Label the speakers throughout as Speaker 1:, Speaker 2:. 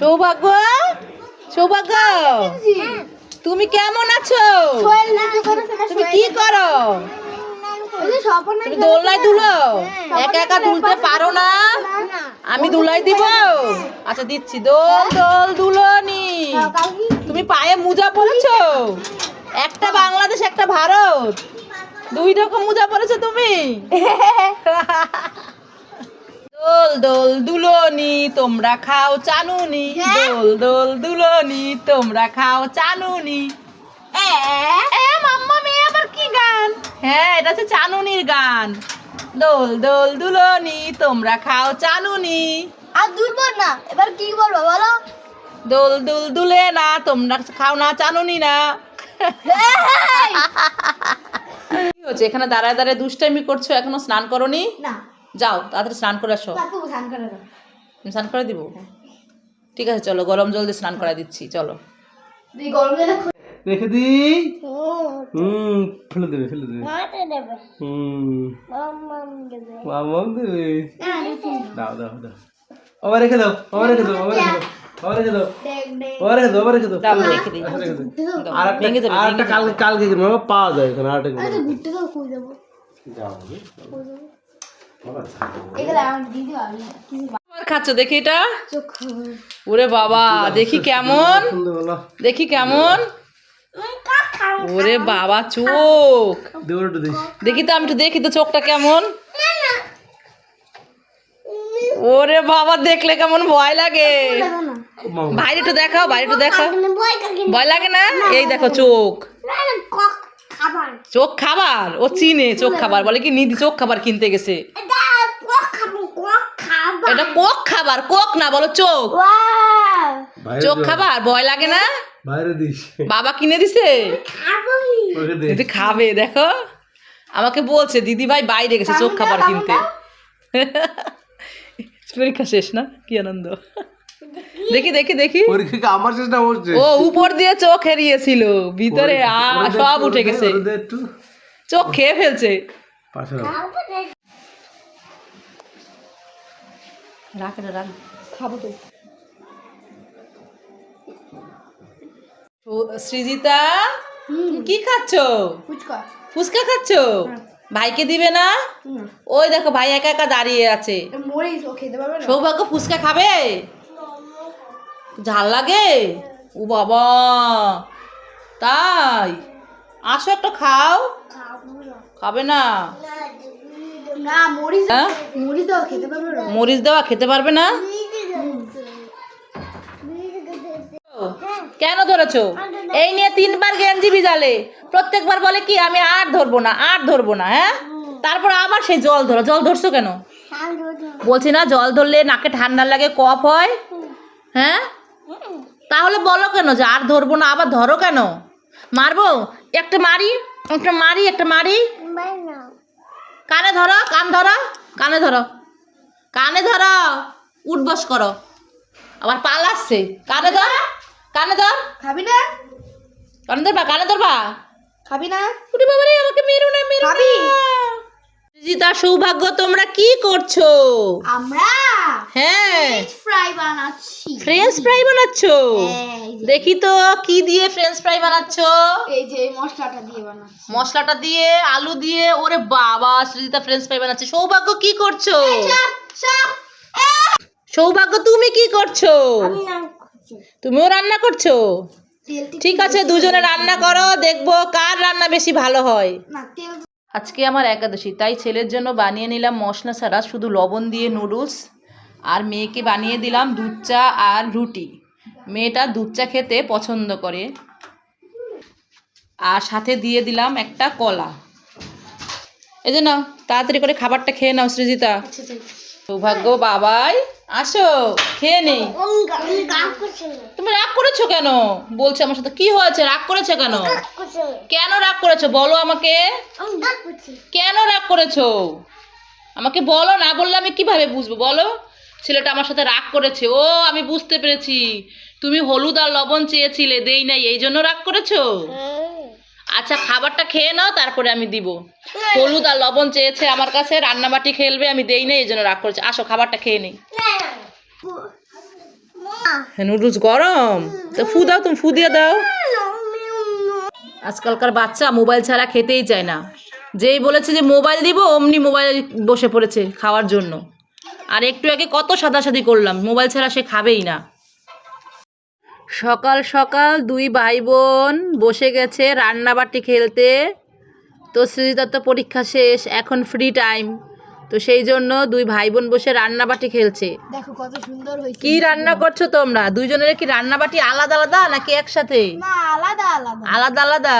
Speaker 1: সৌভাগ্য? সৌভাগ্য? তুমি কেমন আছো? তুমি কি করো? তুমি দোলনায় দুলো? একা একা দুলতে পারো না? আমি দুলাই দিব? আচ্ছা দিচ্ছি। দোল দোল দুলনি। তুমি পায়ে মোজা পরেছো? একটা বাংলাদেশ একটা ভারত। দুই রকম মোজা পরেছো তুমি? দোল দোল দুলনি তোমরা খাও চানুনি। দোল দোল দুলনি তোমরা খাও চানুনি। এ এ মাম্মা মেয়ে আবার কি গান? হ্যাঁ এটা হচ্ছে চানুনির গান। দোল দোল দুলনি তোমরা খাও চানুনি।
Speaker 2: আর দুলবো না এবার কি বলব বলো?
Speaker 1: দোল দুল দুলে না তোমরা খাও না চানুনি না। কি হচ্ছে এখানে দাঁড়ায় দাঁড়ায় দুষ্টামি করছ এখনও স্নান করনি?
Speaker 2: না।
Speaker 1: যাও তাড়াতাড়ি স্নান করে আসো।
Speaker 2: স্নান করে
Speaker 1: আমি স্নান করে দিব? ঠিক আছে চলো গরম জল দিয়ে স্নান করাই দিচ্ছি চলো।
Speaker 2: তুই গরম জলে
Speaker 3: রেখে দিই হুম। ফেলে দেবে ফেলে দেবে। হুম।
Speaker 2: মাম্মাম দেবে।
Speaker 3: দেবে? দাও দাও দাও। আবার রেখে দাও আবার রেখে দাও আবার রেখে দাও আবার রেখে দাও। আবার রেখে দাও আবার রেখে দাও।
Speaker 1: দাও, রেখে দিই।
Speaker 3: আচ্ছা, রেখে দাও।
Speaker 1: দাও,
Speaker 3: আর একটা আর একটা কালকে পাওয়া যায় এখানে আর একটা
Speaker 2: ঘুরতে দাও কই দেবো
Speaker 3: যাও
Speaker 1: দেখি এটা? ওরে বাবা, দেখি কেমন? দেখি কেমন? ওরে বাবা, চোখ। দেখি তো, আমি দেখি তো চোখটা কেমন? ওরে বাবা, দেখলে কেমন ভয় লাগে। বাইরে একটু দেখাও, বাইরে একটু দেখাও। ভয় লাগে না? এই দেখো চোখ। চোখ খাবার? ও চিনে চোখ খাবার বলে কি নিধি চোখ খাবার কিনতে গেছে?
Speaker 2: এটা কক খাব কক খাবার।
Speaker 1: কোক না বলো চোখ। চোখ খাবার ভয় লাগে না? বাবা কিনে দিছে? দিদি খাবে দেখো। আমাকে বলছে দিদি ভাই বাইরে গেছে চোখ খাবার কিনতে। পরীক্ষা শেষ না? কি আনন্দ। দেখি দেখি দেখি।
Speaker 3: পরীক্ষা আমার চেষ্টা করছে
Speaker 1: ও উপর দিয়ে চোখ হেরিয়েছিল। ভিতরে আ সব উঠে গেছে। চোখ খেয়ে ফেলছে।
Speaker 3: পাশে রাখ।
Speaker 1: রাখ
Speaker 2: খাব তো।
Speaker 1: সৃজিতা কি খাচ্ছো?
Speaker 2: ফুচকা।
Speaker 1: ফুচকা খাচ্ছো? ভাইকে দিবে না? ওই দেখো ভাই একা একা দাঁড়িয়ে আছে। সৌভাগ্য ফুচকা খাবে? ঝাল লাগে? ও বাবা। তাই? আসো একটা খাও। খাবে না। হ্যাঁ?
Speaker 2: না।
Speaker 1: মরিচ দেওয়া খেতে পারবে না? কেন ধরেছো? এই নিয়ে তিনবার গেঞ্জি ভিজালে। প্রত্যেকবার বলে কি আমি আর ধরবো না আর ধরবো না হ্যাঁ? তারপর আবার সেই জল ধরো। জল ধরছো কেন? বলছি না জল ধরলে নাকে ঠান্ডা লাগে কফ হয় হ্যাঁ? তাহলে বলো কেন যে আর ধরবো না আবার ধরো কেন? মারবো? একটা মারি একটা মারি একটা মারি। কানে ধরো কান ধরো কানে ধরো। কানে ধরো উঠবস করো। আবার পালাচ্ছে কানে ধর কানে ধর।
Speaker 2: খাবি না?
Speaker 1: কানে ধরবা কানে ধরবা?
Speaker 2: খাবি না?
Speaker 1: উঠে আমাকে মেরো না মেরো
Speaker 2: খাবি?
Speaker 1: জিতা সৌভাগ্য তোমরা কি করছ?
Speaker 2: আমরা
Speaker 1: হ্যাঁ।
Speaker 2: ফ্রাই বানাচ্ছি।
Speaker 1: ফ্রেঞ্চ ফ্রাই বানাচ্ছো? দেখি তো কি দিয়ে ফ্রেঞ্চ ফ্রাই বানাচ্ছো?
Speaker 2: এই যে মশলাটা দিয়ে বানাচ্ছি।
Speaker 1: মশলাটা দিয়ে আলু দিয়ে ওরে বাবা সৃজিতা ফ্রেঞ্চ ফ্রাই বানাচ্ছে। সৌভাগ্য কি করছ? সৌভাগ্য তুমি কি করছ। তুমিও রান্না করছ? ঠিক আছে দুজনে রান্না করো দেখব কার রান্না বেশি ভালো হয়। আজকে আমার একাদশী তাই ছেলের জন্য বানিয়ে নিলাম মশলা ছাড়া শুধু লবণ দিয়ে নুডলস আর মেয়েকে বানিয়ে দিলাম দুধ চা আর রুটি। মেয়েটা দুধ চা খেতে পছন্দ করে। আর সাথে দিয়ে দিলাম একটা কলা। এই যে নাও তাড়াতাড়ি করে খাবারটা খেয়ে নাও সৃজিতা।
Speaker 2: আচ্ছা
Speaker 1: সৌভাগ্য বাবাই। আসো, খেয়ে নেই তুমি রাগ করেছ কেন? বলছে আমার সাথে, কি হয়েছে? রাগ করেছ কেন? কেন রাগ করেছ? বলো আমাকে। কেন রাগ করেছ? আমাকে বলো, না বললে আমি কীভাবে বুঝব? বলো। ছেলেটা আমার সাথে রাগ করেছে। ও, আমি বুঝতে পেরেছি। তুমি হলুদ আর লবণ চেয়েছিলে, দেই নাই। এই জন্য রাগ করেছ? আচ্ছা খাবারটা খেয়ে নাও, তারপরে আমি দিব। হলুদ আর লবণ চেয়েছে আমার কাছে, রান্নাবাটি খেলবে, আমি দেই নাই, এই জন্য রাগ করেছে। আসো, খাবারটা খেয়ে নেই। নুডলস গরম? তো ফু দাও তুমি, ফু দিয়ে দাও। আজকালকার বাচ্চা মোবাইল ছাড়া খেতেই চায় না। যেই বলেছে যে মোবাইল দিব, অমনি মোবাইল বসে পড়েছে খাওয়ার জন্য। আর একটু আগে কত সাদাসাদি করলাম, মোবাইল ছাড়া সে খাবেই না। সকাল সকাল দুই ভাই বোন বসে গেছে রান্নাবাটি খেলতে। তো সৃজিতার তো পরীক্ষা শেষ এখন ফ্রি টাইম তো সেই জন্য দুই ভাই বোন বসে রান্নাবাটি খেলছে।
Speaker 2: দেখো কত সুন্দর হয়েছে।
Speaker 1: কি রান্না করছ তোমরা? দুইজনের কি রান্নাবাটি আলাদা আলাদা নাকি একসাথে?
Speaker 2: না আলাদা আলাদা।
Speaker 1: আলাদা আলাদা?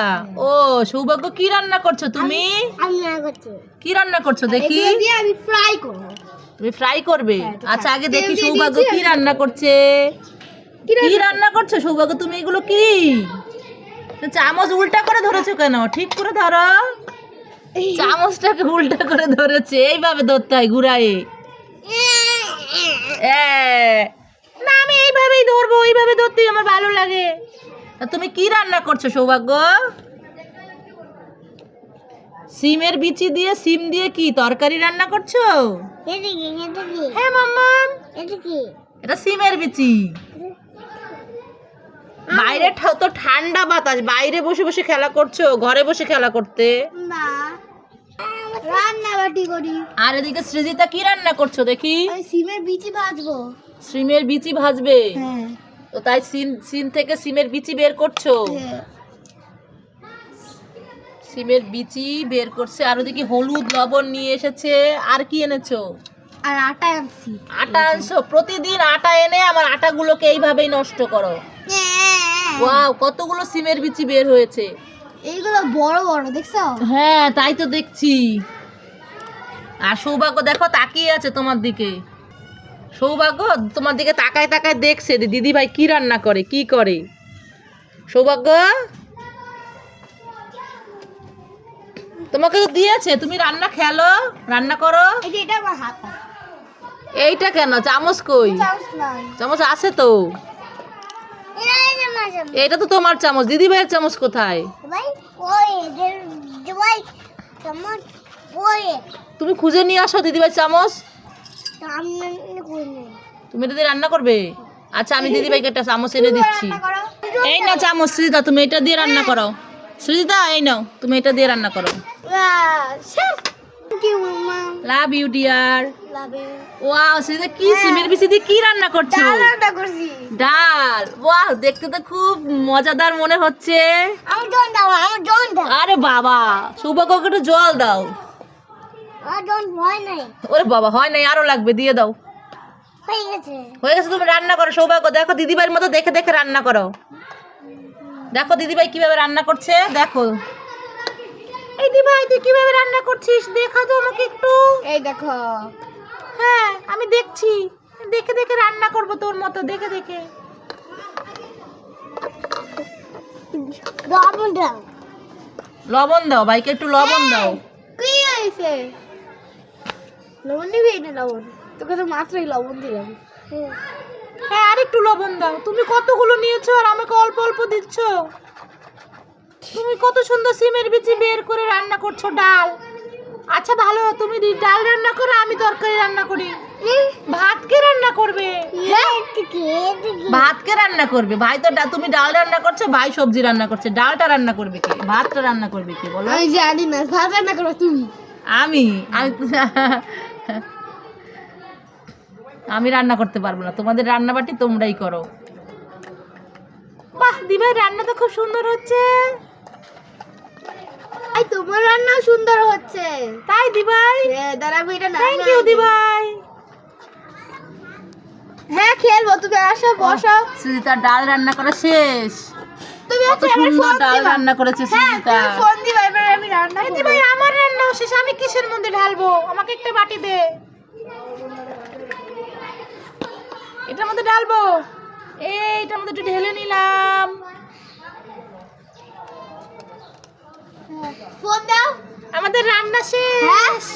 Speaker 1: ও সৌভাগ্য কি রান্না করছ তুমি?
Speaker 2: আমি না করছি।
Speaker 1: কি রান্না করছ দেখি।
Speaker 2: আমি ফ্রাই করব।
Speaker 1: তুমি ফ্রাই করবে? আচ্ছা আগে দেখি সৌভাগ্য কি রান্না করছে। কি রান্না করছ সৌভাগ্য? তুমি এগুলো কি? চামচ উল্টা করে ধরেছো কেন? ঠিক করে ধরো। চামচটাকে উল্টা করে ধরেছে। এইভাবে ধরতে হয় ঘুরাই না আমি এইভাবেই ধরবো এইভাবে ধরতেই আমার ভালো লাগে। তা তুমি কি রান্না করছ সৌভাগ্য? সিমের বিচি দিয়ে সিম দিয়ে কি তরকারি রান্না করছ? হ্যাঁ
Speaker 2: কি
Speaker 1: এটা সিমের বিচি। বাইরে তো ঠান্ডা বাতাস বাইরে বসে বসে খেলা করছ ঘরে বসে খেলা করতে?
Speaker 2: না। রান্না বাটি করি।
Speaker 1: আর এদিকে সৃজিতা কি রান্না করছ দেখি?
Speaker 2: সিমের বিচি ভাজবো।
Speaker 1: সিমের বিচি ভাজবে?
Speaker 2: হ্যাঁ।
Speaker 1: তো তাই সিম সিম থেকে সিমের বিচি বের করছ?
Speaker 2: হ্যাঁ।
Speaker 1: সিমের বিচি বের করছে আর ওদিকে হলুদ লবণ নিয়ে এসেছে। আর কি এনেছো?
Speaker 2: আর আটা আনছি।
Speaker 1: আটা আনছো? প্রতিদিন আটা এনে আমার আটাগুলোকে এইভাবেই নষ্ট করো। ওয়াও কতগুলো সিমের বিচি বের হয়েছে।
Speaker 2: এইগুলো বড় বড় দেখছ?
Speaker 1: হ্যাঁ তাই তো দেখছি। আর সৌভাগ্য দেখো তাকিয়ে আছে তোমার দিকে। সৌভাগ্য তোমার দিকে তাকায় তাকায় দেখছে দিদি ভাই কি রান্না করে কি করে। সৌভাগ্য? তোমাকে তো দিয়েছে তুমি রান্না খেলো রান্না করো। এইটা কেন? চামচ কই?
Speaker 2: চামচ
Speaker 1: আছে তো। এটা তো তোমার চামচ। দিদি ভাইয়ের চামচ কোথায়? তুমি খুঁজে নিয়ে আসো দিদি ভাই চামচ। তুমি এটা দিয়ে রান্না করবে? আচ্ছা আমি দিদি ভাইকে একটা চামচ এনে দিচ্ছি। এই না চামচ সৃজিতা তুমি এটা দিয়ে রান্না করো। সৃজিতা এই নাও তুমি এটা দিয়ে রান্না করো।
Speaker 2: ইউ
Speaker 1: লাভ ইউ ডিয়ার
Speaker 2: লাভে
Speaker 1: ওয়াও কি সিমের বিচি দিয়ে কি রান্না করছ?
Speaker 2: রান্না করছি।
Speaker 1: ডাল। ওয়াও দেখতে তো খুব মজাদার মনে হচ্ছে।
Speaker 2: আমার জন দাও আমার জন দাও।
Speaker 1: আরে বাবা সৌভাগ্যকে একটু জল দাও।
Speaker 2: হয় নাই।
Speaker 1: ওরে বাবা হয় নাই আরও লাগবে দিয়ে দাও।
Speaker 2: হয়ে গেছে।
Speaker 1: হয়ে গেছে তুমি রান্না করো সৌভাগ্য। দেখো দিদিভাইয়ের মতো দেখে দেখে রান্না করো। দেখো দিদিভাই কীভাবে রান্না করছে দেখো। এই দিদিভাই তুই কীভাবে রান্না করছিস? দেখা তো আমাকে একটু।
Speaker 2: এই দেখো।
Speaker 1: হ্যাঁ আমি দেখছি। দেখে দেখে রান্না করব তোর মতো দেখে দেখে।
Speaker 2: লবণ দাও।
Speaker 1: লবণ দাও ভাইকে একটু লবণ দাও।
Speaker 2: কি হয়েছে? লবণ দিবি? না লবণ। তোকে তো মাত্রই লবণ দিলাম।
Speaker 1: হ্যাঁ আর একটু লবণ দাও। তুমি কতগুলো নিয়েছো আর আমাকে অল্প অল্প দিচ্ছ? তুমি কত সুন্দর সিমের বিচি বের করে রান্না করছ ডাল। আচ্ছা ভালো তুমি ডাল রান্না করো আমি তরকারি রান্না করি। ভাত কে রান্না করবে? ভাত কে রান্না করবে? ভাই তো তুমি ডাল রান্না করছ ভাই সবজি রান্না করছে। ডালটা রান্না করবে কে? ভাতটা রান্না করবে কে বলো?
Speaker 2: আমি জানি না ভাত রান্না করো তুমি।
Speaker 1: আমি? আমি আমি রান্না করতে পারব না। তোমাদের রান্নাবাটি তোমরাই করো। বাহ দিভাই রান্না তো খুব সুন্দর হচ্ছে।
Speaker 2: আই তোমার রান্নাও সুন্দর হচ্ছে।
Speaker 1: তাই দিভাই?
Speaker 2: দাঁড়াবো এটা না
Speaker 1: থ্যাংক ইউ দিভাই।
Speaker 2: হ্যাঁ খেলব তুমি আসো বসো।
Speaker 1: সুজিতার ডাল রান্না করা শেষ।
Speaker 2: তুমি
Speaker 1: কত সুন্দর ডাল রান্না করেছে
Speaker 2: হ্যাঁ
Speaker 1: সুজিতা।
Speaker 2: ফোন দিবা এবার আমি রান্না
Speaker 1: দিভাই আমার রান্নাও শেষ আমি কিসের মধ্যে ঢালবো? আমাকে একটা বাটি দে। এটার মধ্যে ঢালবো? এই এটার মধ্যে একটু ঢেলে নিলাম।
Speaker 2: ফোন দাও।
Speaker 1: আমাদের রান্না
Speaker 2: হ্যাঁ।
Speaker 1: শেষ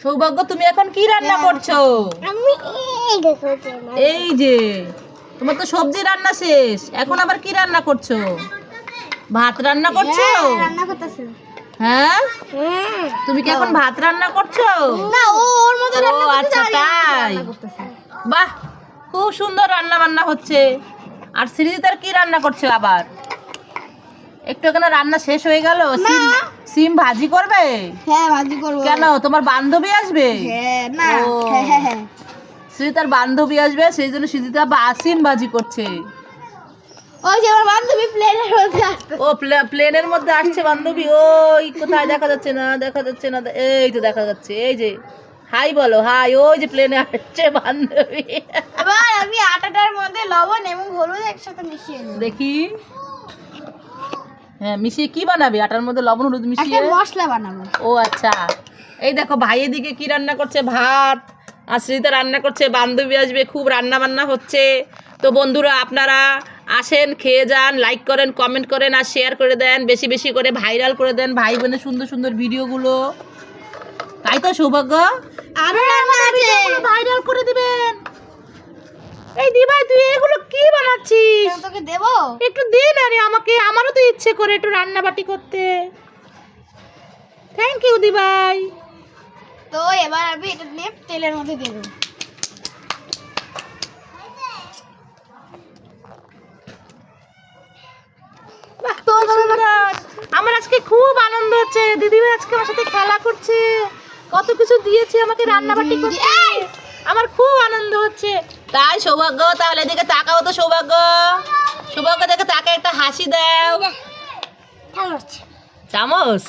Speaker 1: সৌভাগ্য তুমি এখন কি রান্না করছ?
Speaker 2: আমি এই
Speaker 1: যে তোমার তো সবজি রান্না শেষ। এখন আবার কি রান্না করছ? ভাত রান্না করছ?
Speaker 2: রান্না করতেছে।
Speaker 1: হ্যাঁ?
Speaker 2: হ্যাঁ।
Speaker 1: তুমি কি এখন ভাত রান্না করছ?
Speaker 2: না ও ওর মতো রান্না
Speaker 1: আচ্ছা তাই। বাহ খুব সুন্দর রান্না বান্না হচ্ছে। আর সৃজিতার কি রান্না করছে আবার? একটু এখানে রান্না শেষ হয়ে গেল সিম সিম ভাজি করবে?
Speaker 2: হ্যাঁ ভাজি করব।
Speaker 1: কেন তোমার বান্ধবী আসবে?
Speaker 2: হ্যাঁ না। হ্যাঁ হ্যাঁ হ্যাঁ।
Speaker 1: বান্ধবী আসবে সেই জন্য বা- সিম ভাজি করছে।
Speaker 2: ওই যে আমার বান্ধবী প্লেনের মধ্যে আসবে
Speaker 1: ও প্লে- প্লেনের মধ্যে আসছে বান্ধবী। ওই কোথায়? দেখা যাচ্ছে না দেখা যাচ্ছে না। এই তো দেখা যাচ্ছে এই যে। হাই বলো হাই ওই যে প্লেনে আসছে বান্ধবী।
Speaker 2: এবার আমি আটাটার মধ্যে লবণ এবং হলুদ একসাথে মিশিয়ে
Speaker 1: দেখি। হ্যাঁ মিশিয়ে কি বানাবে? আটার মধ্যে লবণ হলুদ মিশিয়ে?
Speaker 2: মশলা বানাবো।
Speaker 1: ও আচ্ছা। এই দেখো ভাই এদিকে কি রান্না করছে? ভাত। আর শ্রীতা রান্না করছে বান্ধবী আসবে খুব রান্না বান্না হচ্ছে। তো বন্ধুরা আপনারা আসেন খেয়ে যান লাইক করেন কমেন্ট করেন আর শেয়ার করে দেন বেশি বেশি করে ভাইরাল করে দেন ভাই বোনের সুন্দর সুন্দর ভিডিওগুলো। তাই তো সৌভাগ্য?
Speaker 2: আরও
Speaker 1: ভাইরাল করে দিবেন। এই দিভাই তুই এগুলো কি বানাচ্ছিস?
Speaker 2: তোকে দেবো?
Speaker 1: একটু দে না রে আমাকে আমারও তো ইচ্ছে করে একটু রান্না বাটি করতে। থ্যাংক ইউ দিভাই।
Speaker 2: তো এবার আমি এটা নিয়ে তেলের মধ্যে দেবো।
Speaker 1: বাহ, তো আমার আজকে খুব আনন্দ হচ্ছে। দিদিভাই আজকে আমার সাথে খেলা করছে। কত কিছু দিয়েছে আমাকে রান্না বাটি করতে। আমার খুব আনন্দ হচ্ছে। তাই সৌভাগ্য তাহলে এদিকে তাকাও তো সৌভাগ্য। সৌভাগ্য দেখে তাকে একটা হাসি দাও। চামচ।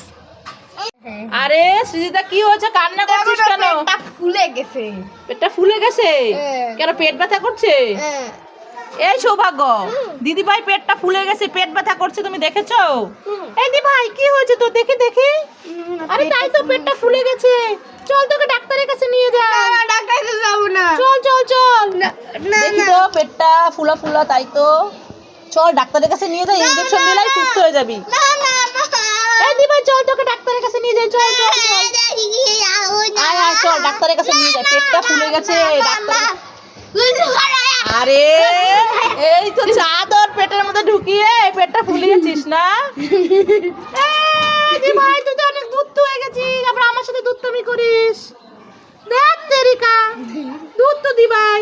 Speaker 1: আরে সুজিতা কি হয়েছে? কান্না করছিস কেন?
Speaker 2: পেটটা ফুলে গেছে।
Speaker 1: পেটটা ফুলে গেছে?
Speaker 2: হ্যাঁ।
Speaker 1: কেন পেট ব্যথা করছে?
Speaker 2: হ্যাঁ।
Speaker 1: এই সৌভাগ্য দিদি ভাই পেটটা ফুলে গেছে পেট ব্যথা করছে তুমি দেখেছ? এই দি ভাই কি হয়েছে তো দেখে দেখে। আরে তাই তো পেটটা ফুলে গেছে। চল তোকে ডাক্তারের কাছে নিয়ে যা
Speaker 2: না ডাক্তার কাছে যাব না।
Speaker 1: চল চল চল।
Speaker 2: না
Speaker 1: দেখি তো পেটটা ফুলা ফুলা তাই তো। চল ডাক্তারের কাছে নিয়ে যাই ইনজেকশন দিলাই সুস্থ হয়ে যাবি।
Speaker 2: না না
Speaker 1: এই দি ভাই চল তোকে ডাক্তারের কাছে নিয়ে যাই চল চল চল। আয় আয় চল ডাক্তারের কাছে নিয়ে যাই। পেটটা ফুলে গেছে ডাক্তার আরে, এই তো চাদর পেটের মধ্যে ঢুকিয়ে এই পেটটা ফুলিয়েছিস না? এই ভাই তুই তো অনেক দুধ হয়ে গেছিস আবার আমার সাথে দুধ তুমি করিস। দেখ, তেরিকা, দুধ তো দিবাই।